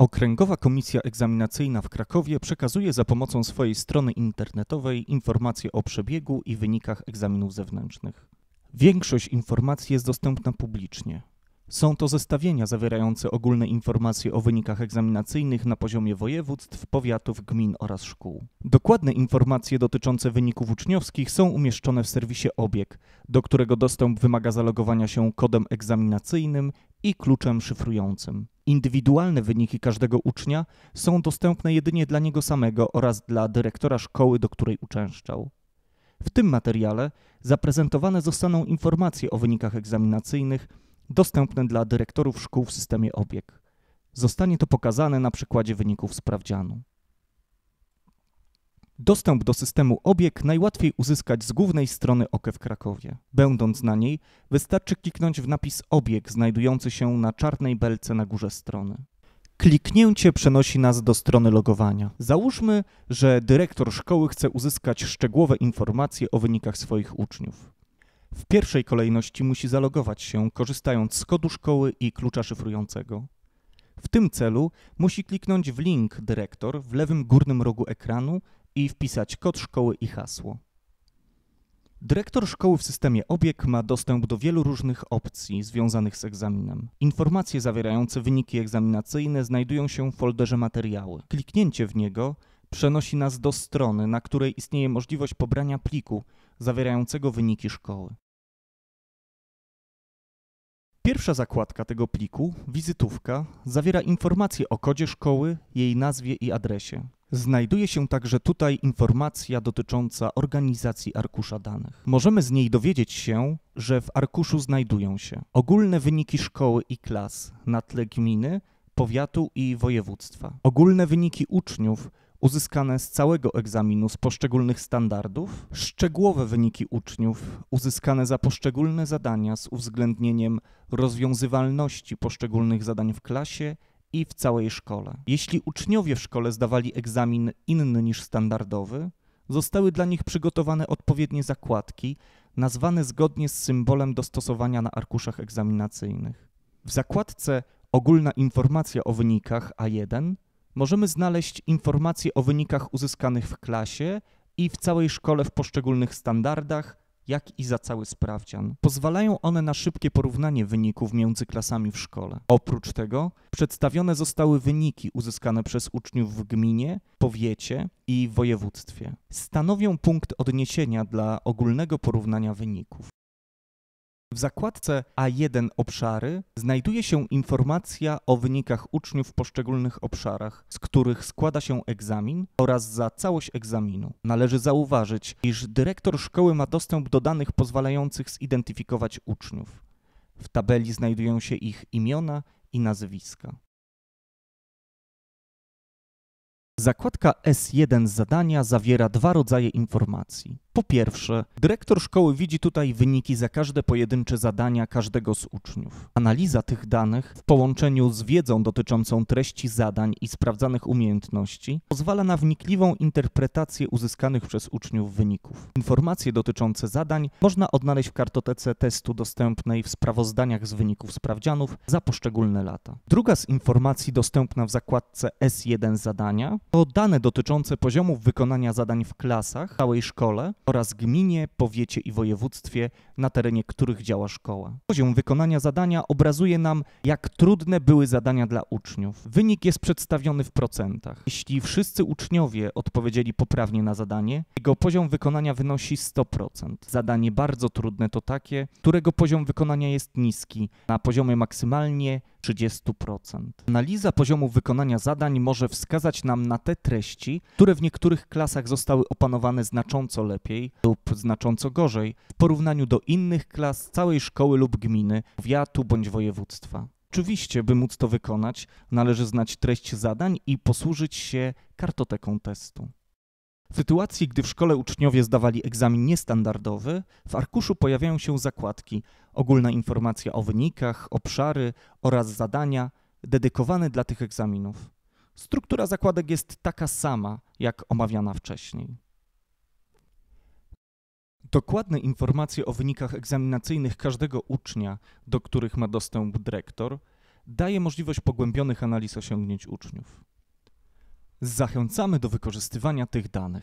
Okręgowa Komisja Egzaminacyjna w Krakowie przekazuje za pomocą swojej strony internetowej informacje o przebiegu i wynikach egzaminów zewnętrznych. Większość informacji jest dostępna publicznie. Są to zestawienia zawierające ogólne informacje o wynikach egzaminacyjnych na poziomie województw, powiatów, gmin oraz szkół. Dokładne informacje dotyczące wyników uczniowskich są umieszczone w serwisie Obieg, do którego dostęp wymaga zalogowania się kodem egzaminacyjnym i kluczem szyfrującym. Indywidualne wyniki każdego ucznia są dostępne jedynie dla niego samego oraz dla dyrektora szkoły, do której uczęszczał. W tym materiale zaprezentowane zostaną informacje o wynikach egzaminacyjnych dostępne dla dyrektorów szkół w systemie obieg. Zostanie to pokazane na przykładzie wyników sprawdzianu. Dostęp do systemu obieg najłatwiej uzyskać z głównej strony OKE w Krakowie. Będąc na niej, wystarczy kliknąć w napis obieg znajdujący się na czarnej belce na górze strony. Kliknięcie przenosi nas do strony logowania. Załóżmy, że dyrektor szkoły chce uzyskać szczegółowe informacje o wynikach swoich uczniów. W pierwszej kolejności musi zalogować się, korzystając z kodu szkoły i klucza szyfrującego. W tym celu musi kliknąć w link dyrektor w lewym górnym rogu ekranu i wpisać kod szkoły i hasło. Dyrektor szkoły w systemie Obieg ma dostęp do wielu różnych opcji związanych z egzaminem. Informacje zawierające wyniki egzaminacyjne znajdują się w folderze materiały. Kliknięcie w niego przenosi nas do strony, na której istnieje możliwość pobrania pliku zawierającego wyniki szkoły. Pierwsza zakładka tego pliku, wizytówka, zawiera informacje o kodzie szkoły, jej nazwie i adresie. Znajduje się także tutaj informacja dotycząca organizacji arkusza danych. Możemy z niej dowiedzieć się, że w arkuszu znajdują się ogólne wyniki szkoły i klas na tle gminy, powiatu i województwa, ogólne wyniki uczniów uzyskane z całego egzaminu z poszczególnych standardów, szczegółowe wyniki uczniów uzyskane za poszczególne zadania z uwzględnieniem rozwiązywalności poszczególnych zadań w klasie i w całej szkole. Jeśli uczniowie w szkole zdawali egzamin inny niż standardowy, zostały dla nich przygotowane odpowiednie zakładki, nazwane zgodnie z symbolem dostosowania na arkuszach egzaminacyjnych. W zakładce Ogólna informacja o wynikach A1 możemy znaleźć informacje o wynikach uzyskanych w klasie i w całej szkole w poszczególnych standardach, jak i za cały sprawdzian. Pozwalają one na szybkie porównanie wyników między klasami w szkole. Oprócz tego przedstawione zostały wyniki uzyskane przez uczniów w gminie, powiecie i województwie. Stanowią punkt odniesienia dla ogólnego porównania wyników. W zakładce A1 obszary znajduje się informacja o wynikach uczniów w poszczególnych obszarach, z których składa się egzamin oraz za całość egzaminu. Należy zauważyć, iż dyrektor szkoły ma dostęp do danych pozwalających zidentyfikować uczniów. W tabeli znajdują się ich imiona i nazwiska. Zakładka S1 zadania zawiera dwa rodzaje informacji. Po pierwsze, dyrektor szkoły widzi tutaj wyniki za każde pojedyncze zadania każdego z uczniów. Analiza tych danych w połączeniu z wiedzą dotyczącą treści zadań i sprawdzanych umiejętności pozwala na wnikliwą interpretację uzyskanych przez uczniów wyników. Informacje dotyczące zadań można odnaleźć w kartotece testu dostępnej w sprawozdaniach z wyników sprawdzianów za poszczególne lata. Druga z informacji dostępna w zakładce S1 zadania to dane dotyczące poziomów wykonania zadań w klasach, w całej szkole oraz gminie, powiecie i województwie, na terenie których działa szkoła. Poziom wykonania zadania obrazuje nam, jak trudne były zadania dla uczniów. Wynik jest przedstawiony w procentach. Jeśli wszyscy uczniowie odpowiedzieli poprawnie na zadanie, jego poziom wykonania wynosi 100%. Zadanie bardzo trudne to takie, którego poziom wykonania jest niski, na poziomie maksymalnie 30%. Analiza poziomu wykonania zadań może wskazać nam na te treści, które w niektórych klasach zostały opanowane znacząco lepiej lub znacząco gorzej w porównaniu do innych klas całej szkoły lub gminy, powiatu bądź województwa. Oczywiście, by móc to wykonać, należy znać treść zadań i posłużyć się kartoteką testu. W sytuacji, gdy w szkole uczniowie zdawali egzamin niestandardowy, w arkuszu pojawiają się zakładki, ogólna informacja o wynikach, obszary oraz zadania dedykowane dla tych egzaminów. Struktura zakładek jest taka sama, jak omawiana wcześniej. Dokładne informacje o wynikach egzaminacyjnych każdego ucznia, do których ma dostęp dyrektor, daje możliwość pogłębionych analiz osiągnięć uczniów. Zachęcamy do wykorzystywania tych danych.